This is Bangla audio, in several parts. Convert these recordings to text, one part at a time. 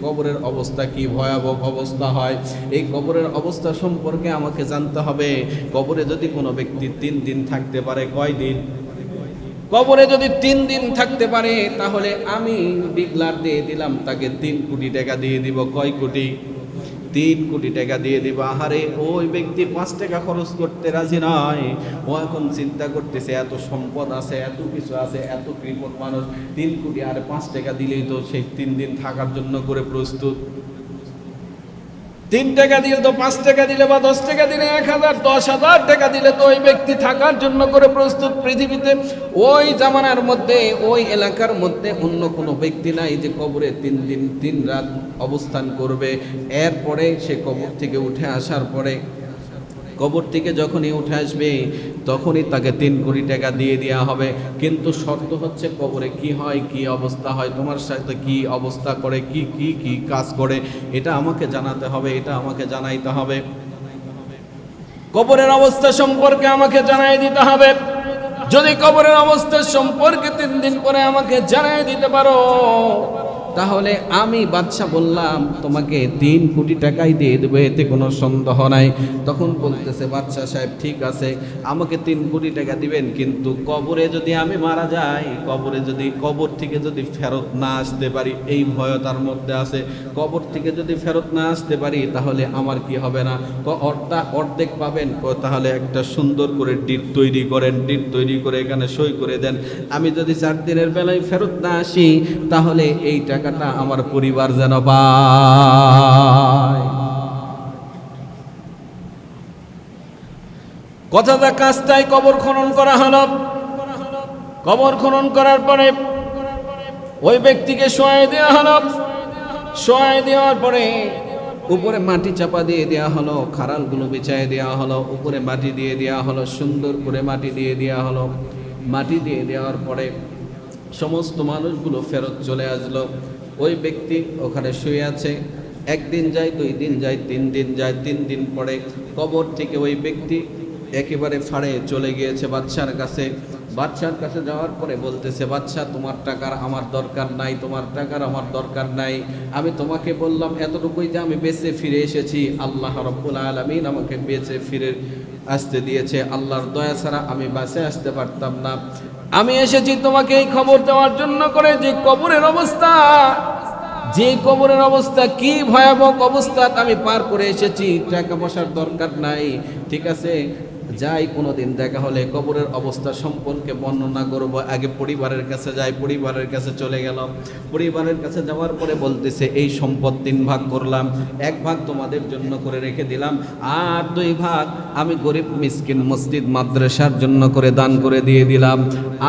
কবরের অবস্থা কি ভয়াবহ অবস্থা হয়? এই কবরের অবস্থা সম্পর্কে আমাকে জানতে হবে। কবরে যদি কোনো ব্যক্তি তিন দিন থাকতে পারে, কয় দিন? কবরে যদি তিন দিন থাকতে পারে, তাহলে আমি বিগলার দিয়ে দিলাম, তাকে তিন কোটি টাকা দিয়ে দিব। কয় কোটি? তিন কোটি টাকা দিয়ে দিব। আহারে, ওই ব্যক্তি পাঁচ টাকা খরচ করতে রাজি নাই। ও এখন চিন্তা করতেছে, এত সম্পদ আছে, এত কিছু আছে, এত কৃপণ মানুষ, তিন কোটি আর পাঁচ টাকা দিলেই তো সেই তিন দিন থাকার জন্য করে প্রস্তুত। তিন টাকা দিলে তো পাঁচ টাকা দিলে বা দশ টাকা দিলে এক হাজার, দশ হাজার টাকা দিলে তো ওই ব্যক্তি থাকার জন্য করে প্রস্তুত পৃথিবীতে। ওই জামানার মধ্যে, ওই এলাকার মধ্যে অন্য কোনো ব্যক্তি নাই যে কবরে তিন দিন, তিন রাত অবস্থান করবে। এরপরে সে কবর থেকে উঠে আসার পরে কবর থেকে যখনই উঠে আসবে, তখনই তাকে তিন কোটি টাকা দিয়ে দেওয়া হবে। কিন্তু শর্ত হচ্ছে কবরে কি হয়, কি অবস্থা হয়, তোমার সাথে কি অবস্থা করে, কি কি কি কাজ করে, এটা আমাকে জানাতে হবে, এটা আমাকে জানাইতে হবে। কবরের অবস্থা সম্পর্কে আমাকে জানাই দিতে হবে। যদি কবরের অবস্থা সম্পর্কে তিন দিন পরে আমাকে জানাই দিতে পারো তাহলে আমি বাদশা বললাম, তোমাকে তিন কোটি টাকাই দিয়ে দেবো, এতে কোনো সন্দেহ নাই। তখন বলতেছে বাদশা সাহেব, ঠিক আছে, আমাকে তিন কোটি টাকা দিবেন, কিন্তু কবরে যদি আমি মারা যাই, কবরে যদি, কবর থেকে যদি ফেরত না আসতে পারি, এই ভয় তার মধ্যে আছে। কবর থেকে যদি ফেরত না আসতে পারি, তাহলে আমার কি হবে না? অর্ধা, অর্ধেক পাবেন? তাহলে একটা সুন্দর করে ডিট তৈরি করেন ডিট তৈরি করে এখানে সই করে দেন। আমি যদি চার দিনের বেলায় ফেরত না আসি, তাহলে এই টাকাটা আমার পরিবার যেন পায়। কথাটা কাজটাই কবর খনন করা হলো। কবর খনন করার পরে ওই ব্যক্তিকে শোয়াই দেওয়া হলো। শোয়াই দেওয়ার পরে উপরে মাটি চাপা দিয়ে দেওয়া হলো খারালগুলো বিছায় দেওয়া হলো, উপরে মাটি দিয়ে দেওয়া হলো, সুন্দর করে মাটি দিয়ে দেওয়া হলো। মাটি দিয়ে দেওয়ার পরে সমস্ত মানুষগুলো ফেরত চলে আসলো। ওই ব্যক্তি ওখানে শুয়ে আছে। একদিন যায়, দুই দিন যায়, তিন দিন যায়, তিন দিন পরে কবর থেকে ওই ব্যক্তি একেবারে ফাড়ে চলে গিয়েছে বাচ্চার কাছে। বাচ্চার কাছে যাওয়ার পরে বলতেছে বাচ্চা তোমার টাকার আমার দরকার নাই, তোমার টাকার আমার দরকার নাই। আমি তোমাকে বললাম, এতটুকুই যে আমি বেঁচে ফিরে এসেছি। আল্লাহ রব্বুল আলমিন আমাকে বেঁচে ফিরে আসতে দিয়েছে। আল্লাহর দয়া ছাড়া আমি বাসে আসতে পারতাম না। আমি এসেছি তোমাকে এই খবর দেওয়ার জন্য করে যে কবরের অবস্থা। যে কবরের অবস্থা, কি ভয়াবহ অবস্থা আমি পার করে এসেছি। টাকা বসার দরকার নাই, ঠিক আছে? যাই কোনোদিন, দেখা হলে কবরের অবস্থা সম্পর্কে বর্ণনা করব। আগে পরিবারের কাছে যাই, পরিবারের কাছে চলে গেল পরিবারের কাছে যাওয়ার পরে বলতেছে, এই সম্পদ তিন ভাগ করলাম, এক ভাগ তোমাদের জন্য করে রেখে দিলাম, আর দুই ভাগ আমি গরিব মিসকিন মসজিদ মাদ্রাসার জন্য করে দান করে দিয়ে দিলাম।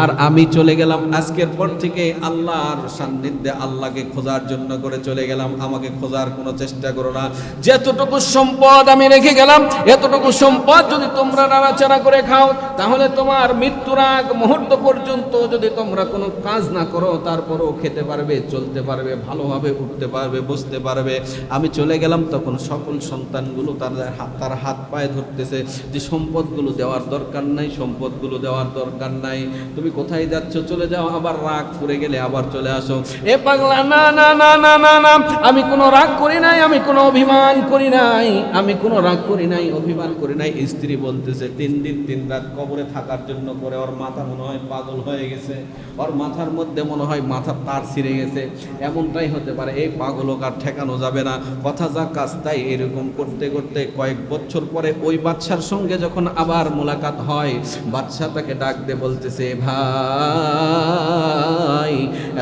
আর আমি চলে গেলাম, আজকের পর থেকে আল্লাহর সান্নিধ্যে আল্লাহকে খোঁজার জন্য করে চলে গেলাম। আমাকে খোঁজার কোনো চেষ্টা করো না। যতটুকু সম্পদ আমি রেখে গেলাম, এতটুকু সম্পদ যদি তোমরা নাড়াচাড়া করে খাও, তাহলে তোমার মৃত্যুর আগ মুহূর্ত পর্যন্ত যদি তোমরা কোনো কাজ না করো, তারপরও খেতে পারবে, চলতে পারবে, ভালোভাবে উঠতে পারবে, বসতে পারবে। আমি চলে গেলাম, তখন সকল সন্তানগুলো তার হাত তার হাত পায়ে ধরতেছে যে সম্পদগুলো দেওয়ার দরকার নাই, সম্পদগুলো দেওয়ার দরকার নাই। তুমি কোথায় যাচ্ছ? চলে যাও, আবার রাগ ফুরে গেলে আবার চলে আসো। এ পাগলা, না না না না না না, আমি কোনো রাগ করি নাই, আমি কোনো অভিমান করি নাই, আমি কোনো রাগ করি নাই, অভিমান করি নাই। স্ত্রী বলতেছে তিন দিন তিন রাত কবরে থাকার জন্য করে ওর মাথা মনে হয় পাগল হয়ে গেছে। ওর মাথার মধ্যে মনে হয় মাথার তার ছিঁড়ে গেছে। এমনটাই হতে পারে, এই পাগল আর ঠেকানো যাবে না। কথা যা কাজ তাই এরকম করতে করতে কয়েক বছর পরে ওই বাচ্চার সঙ্গে যখন আবার মোলাকাত হয় বাচ্চা তাকে ডাক বলতেছে, ভাই,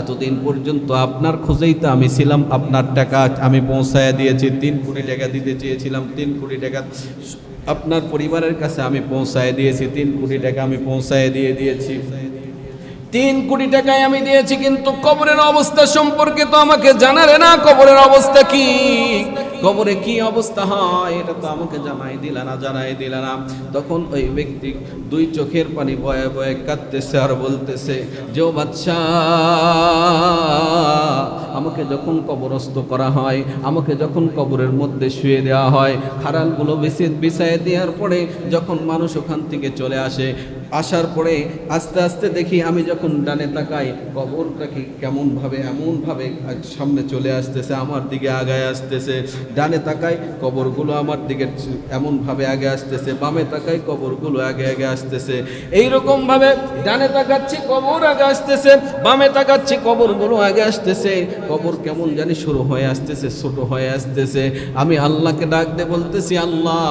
এতদিন পর্যন্ত আপনার খোঁজেই তো আমি ছিলাম, আপনার টাকা আমি পৌঁছায় দিয়েছি, তিন কোটি টাকা দিতে চেয়েছিলাম, তিন কোটি টাকা আপনার পরিবারের কাছে আমি পৌঁছায় দিয়েছি, তিন কোটি টাকা আমি পৌঁছায় দিয়ে দিয়েছি। তিন কোটি টাকায় আমি দিয়েছি, কিন্তু কবরের অবস্থা সম্পর্কে তো আমাকে জানারে না, কবরের অবস্থা কি? কবরে কি অবস্থা হয়, এটা তো আমাকে জানাই দিল না, জানাই দিল না। তখন ওই ব্যক্তি দুই চোখের পানি বয়ে বয়ে কাঁদতেছে আর বলতেছে, যে বাচ্চা আমাকে যখন কবরস্থ করা হয়, আমাকে যখন কবরের মধ্যে শুয়ে দেওয়া হয় খারালগুলো বিছিয়ে বিছায় দেওয়ার পরে যখন মানুষ ওখান থেকে চলে আসে, আসার পরে আস্তে আস্তে দেখি আমি যখন ডানে তাকাই কবরটাকে কেমনভাবে, এমনভাবে সামনে চলে আসতেছে, আমার দিকে আগায় আসতেছে ডানে তাকাই কবরগুলো আমার দিকে এমনভাবে আগে আসতেছে, বামে তাকাই কবরগুলো আগে আগে আসতেছে। এইরকম ভাবে ডানে তাকাচ্ছি, কবর আগে আসতেছে, বামে তাকাচ্ছি, কবরগুলো আগে আসতেছে। কবর কেমন জানি শুরু হয়ে আসতেছে, ছোট হয়ে আসতেছে। আমি আল্লাহকে ডাক বলতেছি, আল্লাহ,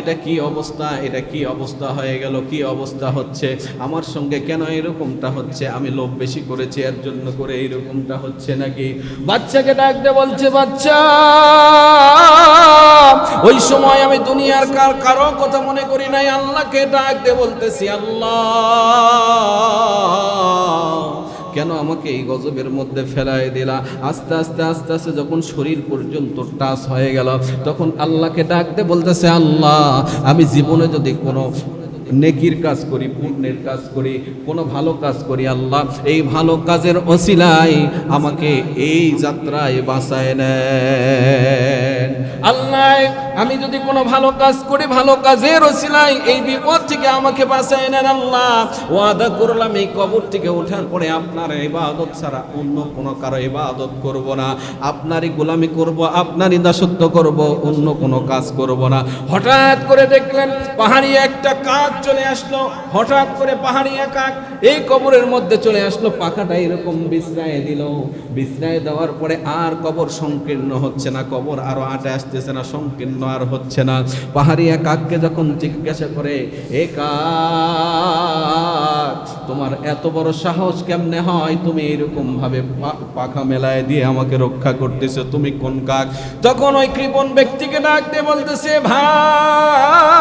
এটা কি অবস্থা? এটা কি অবস্থা হয়ে গেল? কি অবস্থা হচ্ছে? আমার সঙ্গে কেন এরকমটা হচ্ছে? আমি লোভ বেশি করেছি, এর জন্য করে এইরকমটা হচ্ছে নাকি? বাচ্চাকে ডাক বলছে, বাচ্চা ওই সময় আমি দুনিয়ার কার কারও কথা মনে করি নাই, আল্লাহকে ডাক দে বলতেছি, আল্লাহ, কেন আমাকে এই গজবের মধ্যে ফেলায় দিলা? আস্তে আস্তে আস্তে আস্তে যখন শরীর পর্যন্ত টাচ হয়ে গেল, তখন আল্লাহকে ডাকতে বলতেছে, আল্লাহ, আমি জীবনে যদি কোনো নেকির কাজ করি, পুণ্যের কাজ করি, কোনো ভালো কাজ করি, আল্লাহ এই ভালো কাজের অসিলায় আমাকে এই যাত্রায় বাঁচায় নেন। আল্লাহ, আমি যদি কোনো ভালো কাজ করি, ভালো কাজের ওসিলাই এই বিপদ থেকে আমাকে বাঁচায় নেন আল্লাহ। ওয়াদা করলাম এই কবর থেকে ওঠার পরে আপনার ইবাদত ছাড়া অন্য কোনো কারও ইবাদত করব না। আপনারই গোলামি করব, আপনারই দাসত্ব করব, অন্য কোনো কাজ করব না। হঠাৎ করে দেখলেন পাহাড়ি একটা কাক চলে আসলো, হঠাৎ করে পাহাড়ি একাক এই কবরের মধ্যে চলে আসলো, পাখাটা এরকম বিশ্রায় দিল। বিশ্রায় দেওয়ার পরে আর কবর সংকীর্ণ হচ্ছে না, কবর আরও আটে আসতেছে না, সংকীর্ণ আর হচ্ছে না। পাহাড়িয়া কাককে যখন জিজ্ঞাসা করে, এ তোমার এত বড় সাহস কেমনে হয়? তুমি এরকম ভাবে পাখা মেলায় দিয়ে আমাকে রক্ষা করতেছো, তুমি কোন কাক? তখন ওই কৃপণ ব্যক্তিকে ডাক দিয়ে বলতেছে, ভাই,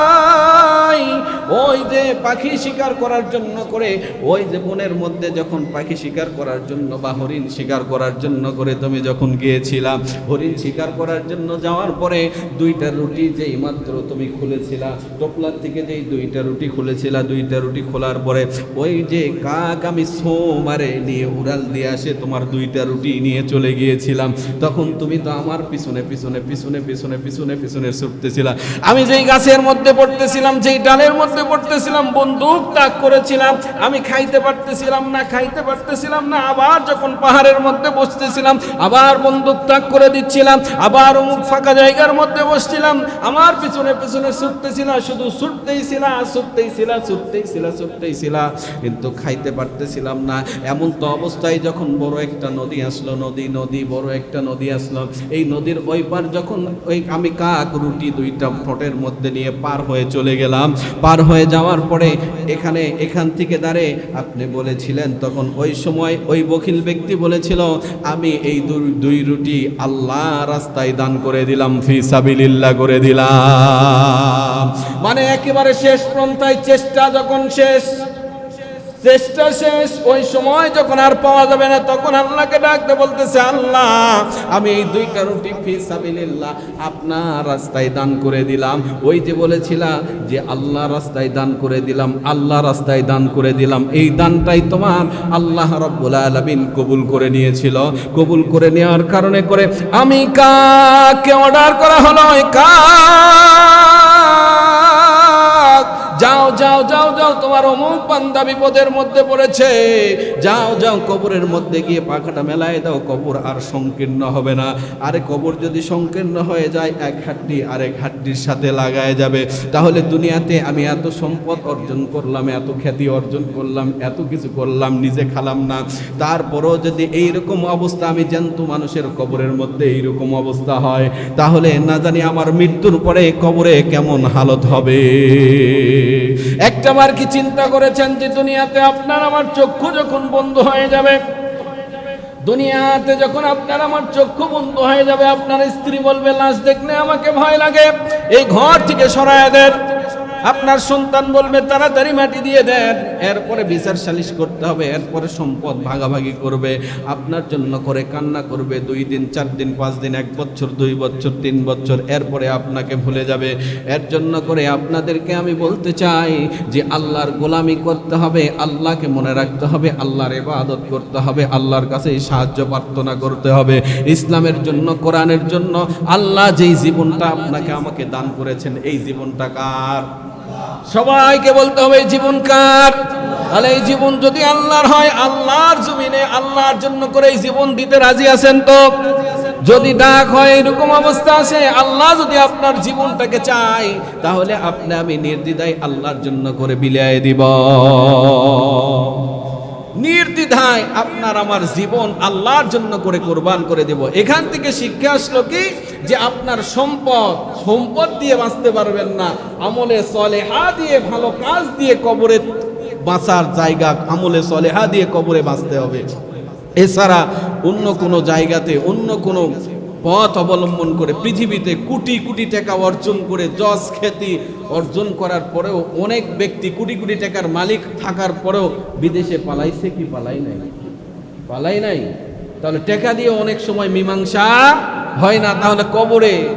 ওই যে পাখি শিকার করার জন্য করে, ওই যে বনের মধ্যে যখন পাখি শিকার করার জন্য বা হরিণ শিকার করার জন্য করে তুমি যখন গিয়েছিলাম, হরিণ শিকার করার জন্য যাওয়ার পরে দুইটা রুটি যেই মাত্র তুমি খুলেছিলা, টোপলার থেকে যেই দুইটা রুটি খুলেছিলা, দুইটা রুটি খোলার পরে ওই যে কাক আমি সো মারে নিয়ে উড়াল দিয়ে আসে তোমার দুইটা রুটি নিয়ে চলে গিয়েছিলাম। তখন তুমি তো আমার পিছনে পিছনে পিছনে পিছনে পিছনে পিছনে ছুটতেছিলা। আমি যেই গাছের মধ্যে পড়তেছিলাম, যেই ডালের মধ্যে পড়তেছিলাম, বন্দুক তাক করেছিলাম। আমি খাইতে পারতেছিলাম না, খাইতে পারতেছিলাম না, আবার যখন পাহাড়ের মধ্যে বসতেছিলাম, আবার বন্দুক তাক করে দিচ্ছিলাম, আবার অমুক ফাঁকা জায়গার মধ্যে বসছিলাম, আমার পিছনে পিছনে ছুটতেছিলাম শুধু ছুটতেই ছিলা ছুটতেই ছিলা ছুটতেই ছিলা ছুটতেই ছিলা, কিন্তু খাইতে পারতেছিলাম না। এমন তো অবস্থায় যখন বড় একটা নদী আসলো, নদী নদী, বড় একটা নদী আসলো, এই নদীর ওই পার যখন ওই আমি কাক, রুটি দুইটা ফটের মধ্যে নিয়ে পার হয়ে চলে গেলাম। পার হয়ে যাওয়ার পরে এখানে, এখান থেকে দাঁড়ে আপনি বলেছিলেন, তখন ওই সময় ওই বকিল ব্যক্তি বলেছিল আমি এই দুই রুটি আল্লাহ রাস্তায় দান করে দিলাম, ফি সাবিলিল্লাহ করে দিলাম। মানে একেবারে শেষ পন্থায় চেষ্টা যখন শেষ চেষ্টা শেষ। ওই সময় যখন আর পাওয়া যাবে না, তখন আল্লাহকে ডাকতে বলতেছে, আল্লাহ, আমি এই দুইটা রুটি ফি আপনার রাস্তায় দান করে দিলাম। ওই যে বলেছিলা যে, আল্লাহ রাস্তায় দান করে দিলাম, আল্লাহ রাস্তায় দান করে দিলাম। এই দানটাই তোমার আল্লাহ রব্বুল আলামিন কবুল করে নিয়েছিল। কবুল করে নেওয়ার কারণে করে আমি কাকে অর্ডার করা হলো? কাক। যাও যাও যাও যাও, তোমার অমুক বান্দা বিপদের মধ্যে পড়েছে। যাও যাও, কবরের মধ্যে গিয়ে পাখাটা মেলায় দাও, কবর আর সংকীর্ণ হবে না। আরে কবর যদি সংকীর্ণ হয়ে যায়, এক হাড্ডি আরেক হাড্ডির সাথে লাগায় যাবে। তাহলে দুনিয়াতে আমি এত সম্পদ অর্জন করলাম, এত খ্যাতি অর্জন করলাম, এত কিছু করলাম, নিজে খালাম না। তারপরও যদি এইরকম অবস্থা, আমি জ্যান্ত মানুষের কবরের মধ্যে এইরকম অবস্থা হয়, তাহলে না জানি আমার মৃত্যুর পরে কবরে কেমন হালত হবে। একটা বার কি চিন্তা করেছেন যে দুনিয়াতে আপনার আমার চক্ষু যখন বন্ধ হয়ে যাবে? দুনিয়াতে যখন আপনার আমার চক্ষু বন্ধ হয়ে যাবে, আপনার স্ত্রী বলবে লাশ দেখলে আমাকে ভয় লাগে। এই ঘর থেকে সরায় দেন। আপনার সন্তান বলবে, তাড়াতাড়ি মাটি দিয়ে দেন। এরপরে বিচার সালিশ করতে হবে, এরপরে সম্পদ ভাগাভাগি করবে, আপনার জন্য করে কান্না করবে, দুই দিন, চার দিন, পাঁচ দিন, এক বছর, দুই বছর, তিন বছর, এরপরে আপনাকে ভুলে যাবে। এর জন্য করে আপনাদেরকে আমি বলতে চাই যে আল্লাহর গোলামি করতে হবে, আল্লাহকে মনে রাখতে হবে, আল্লাহর ইবাদত করতে হবে, আল্লাহর কাছে সাহায্য প্রার্থনা করতে হবে। ইসলামের জন্য, কোরআনের জন্য, আল্লাহ যেই জীবনটা আপনাকে আমাকে দান করেছেন, এই জীবনটা কার? সবাইকে বলতে হবে জীবন কার? তাহলে এই জীবন যদি আল্লাহর হয়, আল্লাহর জমিনে আল্লাহর জন্য করে এই জীবন দিতে রাজি আছেন তো? যদি ডাক হয়, এরকম অবস্থা আছে? আল্লাহ যদি আপনার জীবনটাকে চাই তাহলে আপনি আমি নির্দিদায় আল্লাহর জন্য করে বিলিয়ে দিব। নির্দ্বিধায় আপনার আমার জীবন আল্লাহর জন্য করে কোরবান করে দেব। এখান থেকে শিক্ষা আসলো কি? যে আপনার সম্পদ সম্পদ দিয়ে বাঁচতে পারবেন না। আমলে চলে হা দিয়ে, ভালো কাজ দিয়ে কবরে বাঁচার জায়গা, আমলে চলে হা দিয়ে কবরে বাঁচতে হবে। এছাড়া অন্য কোনো জায়গাতে, অন্য কোনো পথ অবলম্বন করে পৃথিবীতে কোটি কোটি টাকা অর্জন করে যশ খ্যাতি অর্জন করার পরেও অনেক ব্যক্তি কোটি কোটি টাকার মালিক থাকার পরেও বিদেশে পালাইছে কি পালাই নাই? পালাই নাই? তাহলে টাকা দিয়ে অনেক সময় মীমাংসা হয় না, তাহলে কবরে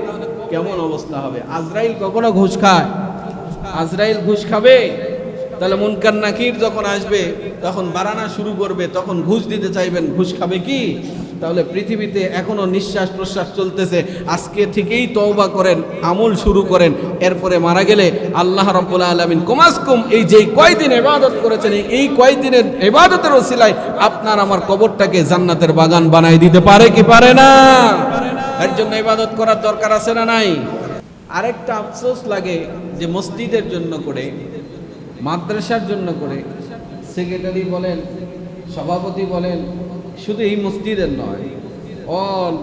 কেমন অবস্থা হবে? আজরাইল কখনো ঘুষ খায়? আজরাইল ঘুষ খাবে? তাহলে মুনকার নাকির যখন আসবে, তখন বাড়ানা শুরু করবে, তখন ঘুষ দিতে চাইবেন, ঘুষ খাবে কি? তাহলে পৃথিবীতে এখনও নিঃশ্বাস প্রশ্বাস চলতেছে। আজকে থেকেই তওবা করেন, আমল শুরু করেন, এরপরে মারা গেলে আল্লাহ রব্বুল আলমিন কমাস কম এই যে কয়দিন এবাদত করেছেন, এই- কয়দিনের এবাদতের ওসিলায় আপনার আমার কবরটাকে জান্নাতের বাগান বানাই দিতে পারে কি পারে না? এর জন্য ইবাদত করার দরকার আছে না নাই? আরেকটা আফসোস লাগে যে মসজিদের জন্য করে, মাদ্রাসার জন্য করে, সেক্রেটারি বলেন, সভাপতি বলেন শুধু এই মসজিদের নয় অল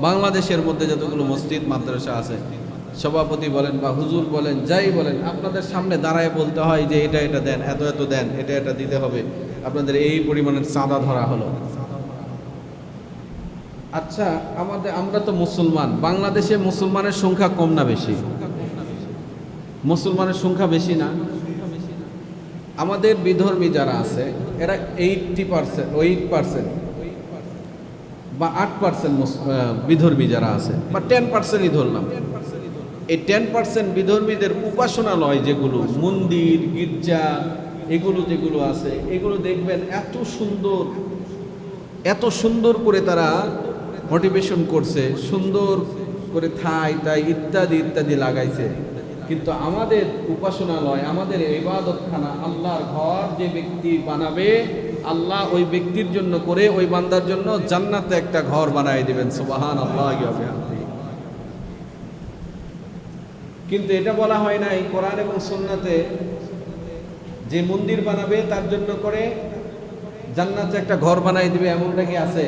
বাংলাদেশের মধ্যে যতগুলো মসজিদ, মাদ্রাসা আছে, সভাপতি বলেন বা হুজুর বলেন, যাই বলেন, আপনাদের সামনে দাঁড়ায় বলতে হয় যে এটা এটা দেন, এত এত দেন, এটা এটা দিতে হবে। আপনাদের এই পরিমাণের চাঁদা ধরা হলো। আচ্ছা আমাদের, আমরা তো মুসলমান, বাংলাদেশে মুসলমানের সংখ্যা কম না বেশি? মুসলমানের সংখ্যা বেশি না? আমাদের বিধর্মী যারা আছে, এরা এইটটি পার্সেন্ট এইট পার্সেন্ট বা আট পার্সেন্ট বিধর্মী যারা আছে, বা টেন পার্সেন্টই ধরলাম। এই টেন পার্সেন্ট বিধর্মীদের উপাসনালয় যেগুলো, মন্দির, গির্জা, এগুলো যেগুলো আছে, এগুলো দেখবেন এত সুন্দর এত সুন্দর করে তারা মোটিভেশন করছে, সুন্দর করে থাই তাই ইত্যাদি ইত্যাদি লাগাইছে। কিন্তু আমাদের উপাসনালয়, আমাদের ইবাদতখানা, আল্লাহর ঘর যে ব্যক্তি বানাবে, আল্লাহ ওই ব্যক্তির জন্য করে ওই বান্দার জন্য জান্নাতে একটা ঘর বানাই দিবেন। সুবাহান আল্লাহ কিন্তু এটা বলা হয় নাই কোরআন এবং সুন্নাতে যে মন্দির বানাবে তার জন্য করে জান্নাতে একটা ঘর বানাই দিবে, এমনটা কি আছে?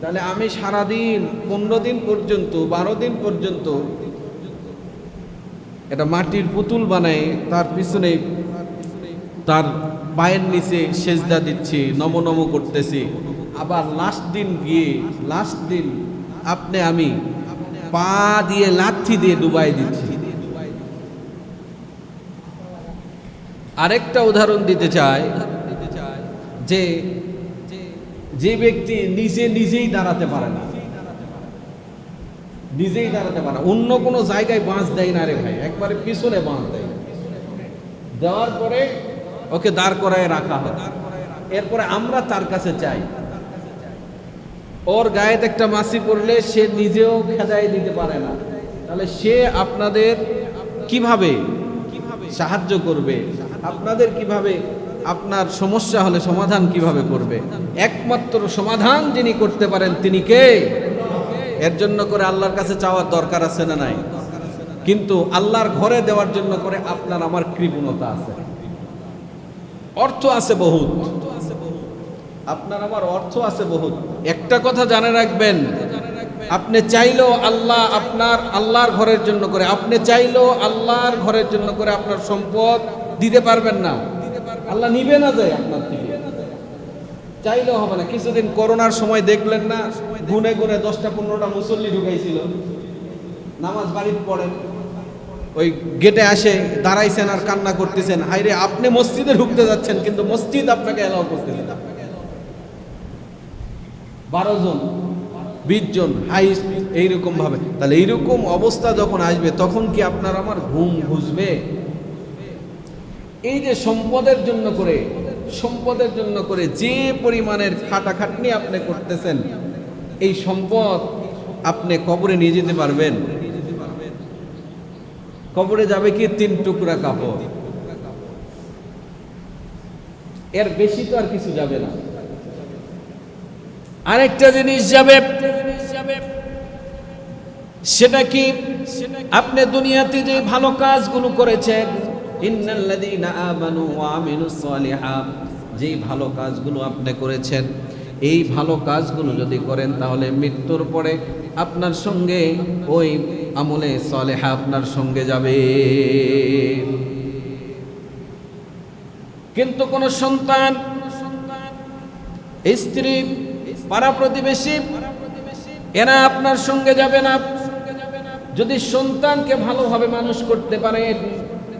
তাহলে আমি সারাদিন, পনেরো দিন পর্যন্ত, বারো দিন পর্যন্ত এটা মাটির পুতুল বানাই তার পিছনে তার পায়ের নিচে সেজদা দিচ্ছি, নম নম করতেছি। আবার লাস্ট দিন গিয়ে লাস্ট দিন আপনি আমি পা দিয়ে লাথি দিয়ে ডুবাই দিচ্ছি। আরেকটা উদাহরণ দিতে চাই, যে যে ব্যক্তি নিজে নিজেই দাঁড়াতে পারে না। নিজেই দাঁড়াতে পারে অন্য কোনো জায়গায় বাঁশ দেয় না রে ভাই। একবারে পিছনে বাঁশ দেয়। দেওয়ার পরে ওকে দাঁড় করায় রাখা হয়। এরপরে আমরা তার কাছে চাই ওর গায়ে একটা মাসি পড়লে সে নিজেও খেদাই দিতে পারে না। তাহলে সে আপনাদের কীভাবে সাহায্য করবে? আপনাদের কীভাবে আপনার সমস্যা হলে সমাধান কীভাবে করবে? একমাত্র সমাধান যিনি করতে পারেন তিনি কে? এর জন্য করে আল্লাহর কাছে চাওয়ার দরকার আছে না নাই? কিন্তু আল্লাহর ঘরে দেওয়ার জন্য করে আপনার আমার কৃপণতা আছে। অর্থ আছে বহুত। আপনার আমার অর্থ আছে বহুত। একটা কথা জানে রাখবেন, আপনি চাইলেও আল্লাহ আপনার আল্লাহর ঘরের জন্য করে, আপনি চাইলেও আল্লাহর ঘরের জন্য করে আপনার সম্পদ দিতে পারবেন না। আল্লাহ নিবে না যায় আপনার চাইলেও হবে না। কিছুদিন করোনার সময় দেখলেন না গুনে গুনে দশটা পনেরোটা মুসল্লি ঢুকাইছিল। নামাজ বাড়িতে পড়েন। ওই গেটে আসে, দাঁড়াইছেন আর কান্না করতেছেন। হাইরে আপনি মসজিদে ঢুকতে যাচ্ছেন, কিন্তু মসজিদ আপনাকে এলাও করতেছে না। বারো জন, বিশ জন হাই এইরকম ভাবে। তাহলে এইরকম অবস্থা যখন আসবে, তখন কি আপনার আমার ঘুম ঘুষবে? এই যে সম্পদের জন্য করে সম্পদের জন্য করে যে পরিমাণের খাটাখাটনি আপনি করতেছেন, এই সম্পদ আপনি কবরে নিয়ে যেতে পারবেন। কবরে যাবে কি? তিন টুকরা কাপড়। এর বেশি তো আর কিছু যাবে না। আরেকটা জিনিস যাবে, সেটা কি? আপনি দুনিয়াতে যে ভালো কাজগুলো করেছেন ইন্নাল্লাযীনা ওয়া যেই ভালো কাজগুলো আপনি করেছেন, এই ভালো কাজগুলো যদি করেন তাহলে মৃত্যুর পরে আপনার সঙ্গে ওই আমলে সলেহা আপনার সঙ্গে যাবে। কিন্তু কোন সন্তান, স্ত্রী, পাড়া প্রতিবেশী, এরা আপনার সঙ্গে যাবে না। যদি সন্তানকে ভালোভাবে মানুষ করতে পারেন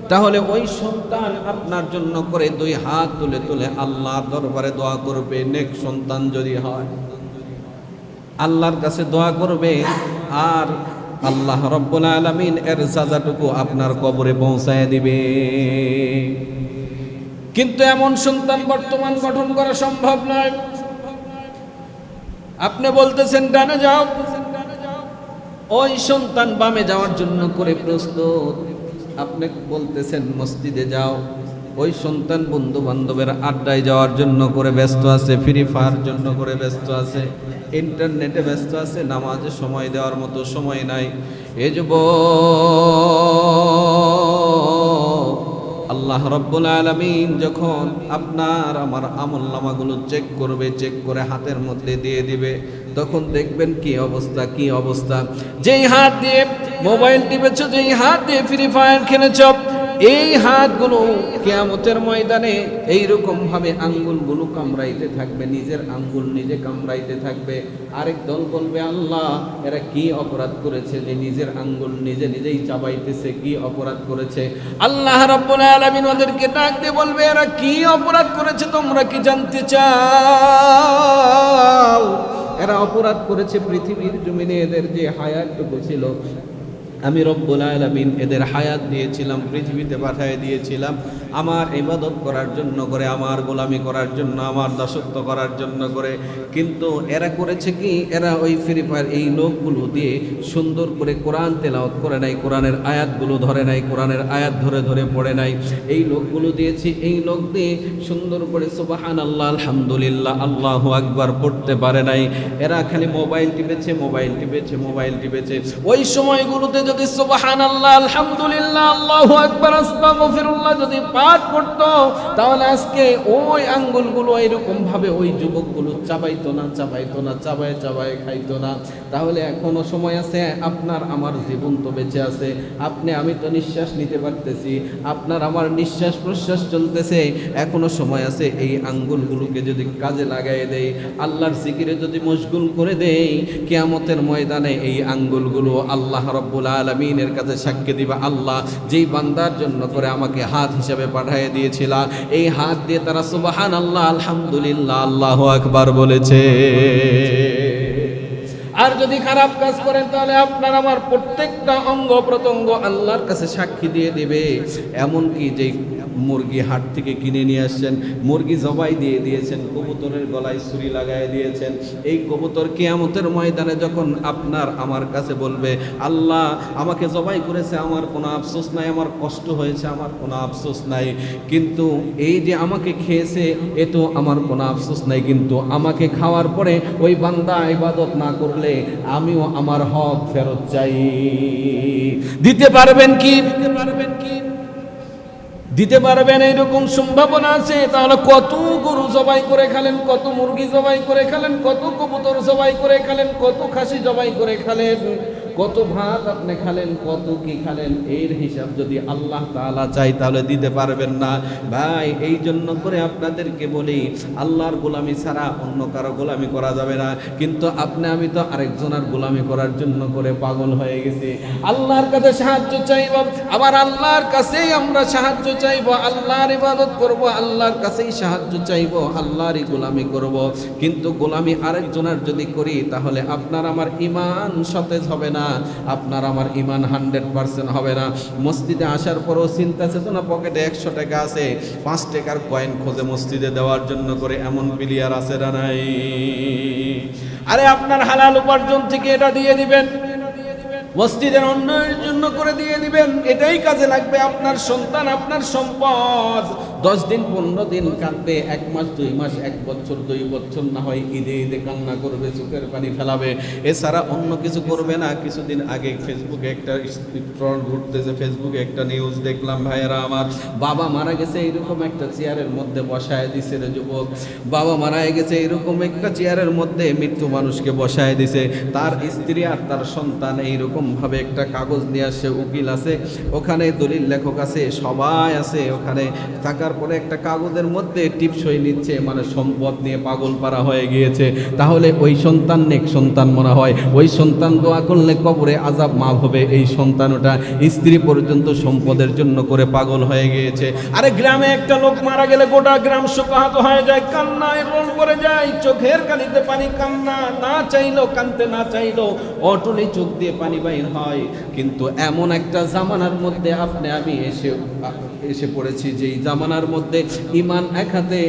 তাহলে ওই সন্তান আপনার জন্য করে দুই হাত তুলে তুলে আল্লাহ দরবারে দোয়া করবে, নেক সন্তান যদি হয়। আল্লাহর কাছে দোয়া করবে আর আল্লাহ রব্বুল আলামিন এর সাজাটুকু আপনার কবরে পৌঁছায় দিবে। কিন্তু এমন সন্তান বর্তমান গঠন করা সম্ভব নয়। আপনি বলতেছেন, ডানে যাও। ওই সন্তান বামে যাওয়ার জন্য করে প্রস্তুত। আপনি বলতেছেন, মসজিদে যাও। ওই সন্তান বন্ধু বান্ধবের আড্ডায় যাওয়ার জন্য করে ব্যস্ত আছে, ফ্রি ফায়ার জন্য করে ব্যস্ত আছে, ইন্টারনেটে ব্যস্ত আছে, নামাজে সময় দেওয়ার মতো সময় নাই। এ যুব আল্লাহ রব্বুল আলমিন যখন আপনার, আমার আমল নামাগুলো চেক করবে চেক করে হাতের মধ্যে দিয়ে দিবে তখন দেখবেন কি অবস্থা কি অবস্থা। যেই হাত দিয়ে মোবাইল টিপেছ, যেই হাত দিয়ে ফ্রি ফায়ার খেলেছ, এই হাতগুলো কেয়ামতের ময়দানে এইরকম ভাবে আঙ্গুলগুলো কামড়াইতে থাকবে, নিজের আঙ্গুল নিজে কামড়াইতে থাকবে। আরেক দল বলবে, আল্লাহ, এরা কি অপরাধ করেছে যে নিজের আঙ্গুল নিজে নিজেই চাবাইতেছে? কি অপরাধ করেছে? আল্লাহ রাব্বুল আলামিন ওদেরকে ডাক দিয়ে বলবে, এরা কি অপরাধ করেছে তোমরা কি জানতে চাও? এরা অপরাধ করেছে পৃথিবীর জমিনে এদের যে হায়াতটুকু ছিল। আমি রব্বুল আলামিন এদের হায়াত দিয়েছিলাম, পৃথিবীতে পাঠিয়ে দিয়েছিলাম। আমার ইবাদত করার জন্য করে, আমার গোলামি করার জন্য, আমার দাসত্ব করার জন্য করে। কিন্তু এরা করেছে কি? এরা ওই ফ্রি ফায়ার এই লোকগুলো দিয়ে সুন্দর করে কোরআন তেলাওত করে নাই, কোরআনের আয়াতগুলো ধরে নাই, কোরআনের আয়াত ধরে ধরে পড়ে নাই। এই লোকগুলো দিয়েছি, এই লোক দিয়ে সুন্দর করে সুবাহান আল্লাহ আলহামদুলিল্লাহ, আল্লাহ আকবার পড়তে পারে নাই। এরা খালি মোবাইল টিপেছে মোবাইল টিপেছে মোবাইল টিপেছে ওই সময়গুলোতে যদি সুবহানাল্লাহ, আলহামদুলিল্লাহ, আল্লাহু আকবার, আস্তাগফিরুল্লাহ যদি পাঠ করতো, তাহলে আজকে ওই আঙ্গুলগুলো এরকম ভাবে ওই যুবকগুলো চাবাইতো না চাবাইতো না, চাবায় চাবায় খাইতো না। তাহলে এখনও সময় আছে, আপনার আমার জীবন তো বেঁচে আছে। আপনি, আমি তো নিঃশ্বাস নিতে পারতেছি, আপনার আমার নিঃশ্বাস প্রশ্বাস চলতেছে। এখনও সময় আছে, এই আঙ্গুলগুলোকে যদি কাজে লাগাই দেই, আল্লাহর জিকিরে যদি মশগুল করে দেই, কিয়ামতের ময়দানে এই আঙ্গুলগুলো আল্লাহ রব্বুল আলমিনের কাছে সাক্ষী দিবা, আল্লাহ, যেই বান্দার জন্য করে আমাকে হাত হিসাবে পাঠিয়ে দিয়েছিল, এই হাত দিয়ে তারা সুবাহান আল্লাহ আলহামদুলিল্লাহ, আল্লাহ আকবার বলেছে। আর যদি খারাপ কাজ করেন, তাহলে আপনার আমার প্রত্যেকটা অঙ্গ প্রত্যঙ্গ আল্লাহর কাছে সাক্ষী দিয়ে দেবে। এমনকি যে মুরগি হাট থেকে কিনে নিয়ে আসছেন, মুরগি জবাই দিয়ে দিয়েছেন, কবুতরের গলায় ছুরি লাগাই দিয়েছেন। এই কবুতর কেয়ামতের ময়দানে যখন আপনার আমার কাছে বলবে, আল্লাহ, আমাকে জবাই করেছে, আমার কোনো আফসোস নাই, আমার কষ্ট হয়েছে, আমার কোনো আফসোস নাই, কিন্তু এই যে আমাকে খেয়েছে, এ তো আমার কোনো আফসোস নাই, কিন্তু আমাকে খাওয়ার পরে ওই বান্দা ইবাদত না করলে আমিও আমার হক ফেরত চাই। দিতে পারবেন কি? দিতে পারবেন কি? দিতে পারবেন এইরকম সম্ভাবনা আছে, তাহলে কত গরু জবাই করে খালেন, কত মুরগি জবাই করে খালেন, কত কবুতর জবাই করে খালেন, কত খাসি জবাই করে খেলেন। কত ভাত আপনি খালেন, কত কি খালেন, এর হিসাব যদি আল্লাহ তাআলা চাই তাহলে দিতে পারবেন না। ভাই এই জন্য করে আপনাদেরকে বলি, আল্লাহর গোলামি ছাড়া অন্য কারও গোলামি করা যাবে না। কিন্তু আপনি, আমি তো আরেকজনের গোলামি করার জন্য করে পাগল হয়ে গেছি। আল্লাহর কাছে সাহায্য চাইব, আবার আল্লাহর কাছেই আমরা সাহায্য চাইব, আল্লাহর ইবাদত করব, আল্লাহর কাছেই সাহায্য চাইব, আল্লাহরই গোলামি করব। কিন্তু গোলামি আরেকজনের যদি করি, তাহলে আপনার আমার ইমান সতেজ হবে না। আপনার আমার ইমান হান্ড্রেড পার্সেন্ট হবে না। মসজিদে আসার পরও চিন্তা চেতনা পকেটে একশো টাকা আছে। পাঁচ টাকার কয়েন খোঁজে মসজিদে দেওয়ার জন্য করে এমন প্লেয়ার আছে না নাই? আরে আপনার হালাল উপার্জন থেকে এটা দিয়ে দিবেন। মসজিদের অন্যের জন্য করে দিয়ে দিবেন। এটাই কাজে লাগবে আপনার সন্তান, আপনার সম্পদ। দশ দিন, পনেরো দিন কাঁদবে, এক মাস, দুই মাস, এক বছর, দুই বছর, না হয় ঈদে ঈদে কান্না করবে, চোখের পানি ফেলাবে। এছাড়া অন্য কিছু করবে না। কিছুদিন আগে ফেসবুকে একটা ট্রল ঘুরতেছে, ফেসবুকে একটা নিউজ দেখলাম, ভাইয়েরা আমার। বাবা মারা গেছে এরকম একটা চেয়ারের মধ্যে বসায় দিছে রে যুবক। বাবা মারা গেছে এরকম একটা চেয়ারের মধ্যে মৃত্যু মানুষকে বসায় দিছে। তার স্ত্রী আর তার সন্তান এইরকমভাবে একটা কাগজ নিয়ে আসে, উকিল আছে। ওখানে দলিল লেখক আছে, সবাই আছে। ওখানে থাকার পরে একটা কাগজের মধ্যে টিপসই নিচ্ছে মানে সম্পদ নিয়ে পাগল পারা হয়ে গিয়েছে। তাহলে ওই সন্তান নেক সন্তান মনে হয়। ওই সন্তান দোয়া করলে কবরে আজাব মাফ হবে। এই সন্তান ওটা স্ত্রী পর্যন্ত সম্পদের জন্য করে পাগল হয়ে গিয়েছে। আরে গ্রামে একটা লোক মারা গেলে গোটা গ্রাম শোকাহত হয়ে যায়, কান্নায় রোল করে যায়, চোখের কালিতে পানি কান্না, না চাইলো, কানতে না চাইলো, অটলি চোখ দিয়ে পানি বাইর হয়। কিন্তু এমন একটা জামানার মধ্যে আপনি, আমি এসে এসে পড়েছি যে এই জামানার মধ্যে ইমান এক হাতে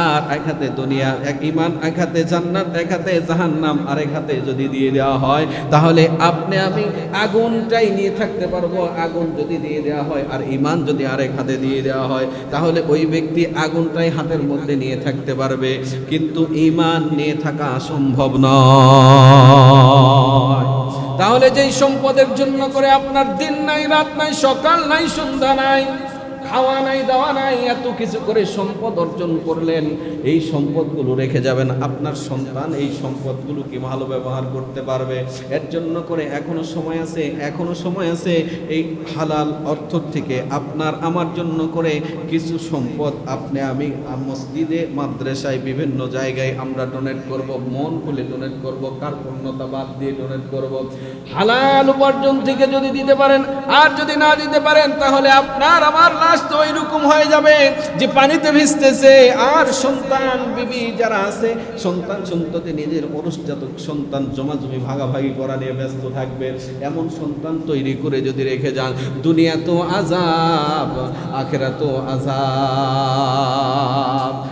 আর এক হাতে দুনিয়া, এক ইমান এক হাতে জান্নাত, এক হাতে জাহান্নাম আর এক হাতে যদি দিয়ে দেওয়া হয়, তাহলে আপনি, আমি আগুনটাই নিয়ে থাকতে পারব। আগুন যদি দিয়ে দেওয়া হয় আর ইমান যদি আরেক হাতে দিয়ে দেওয়া হয়, তাহলে ওই ব্যক্তি আগুনটাই হাতের মধ্যে নিয়ে থাকতে পারবে। কিন্তু ইমান নিয়ে থাকা সম্ভব নয়। তাহলে যেই সম্পদের জন্য করে আপনার দিন নাই, রাত নাই, সকাল নাই, সন্ধ্যা নাই খাওয়া নাই, দাওয়া নাই, এত কিছু করে সম্পদ অর্জন করলেন। এই সম্পদগুলো রেখে যাবেন আপনার সন্তান, এই সম্পদগুলো কি ভালো ব্যবহার করতে পারবে? এর জন্য করে এখনও সময় আছে, এখনও সময় আছে এই হালাল অর্থ থেকে আপনার, আমার জন্য করে কিছু সম্পদ আপনি, আমি মসজিদে, মাদ্রাসায়, বিভিন্ন জায়গায় আমরা ডোনেট করব, মন খুলে ডোনেট করব কার কার্পণ্যতা বাদ দিয়ে ডোনেট করব। হালাল উপার্জন থেকে যদি দিতে পারেন, আর যদি না দিতে পারেন, তাহলে আপনার, আমার লাশ তো ওইরকম হয়ে যাবে যে পানিতে ভিজতেছে। আর সন্তান, বিবি যারা আছে, সন্তান সন্ততি নিজের অনুষ্ঠিত সন্তান জমা জমি ভাগাভাগি করা নিয়ে ব্যস্ত থাকবে। এমন সন্তান তৈরি করে যদি রেখে যান, দুনিয়া তো আজাব আখেরা তো আজাব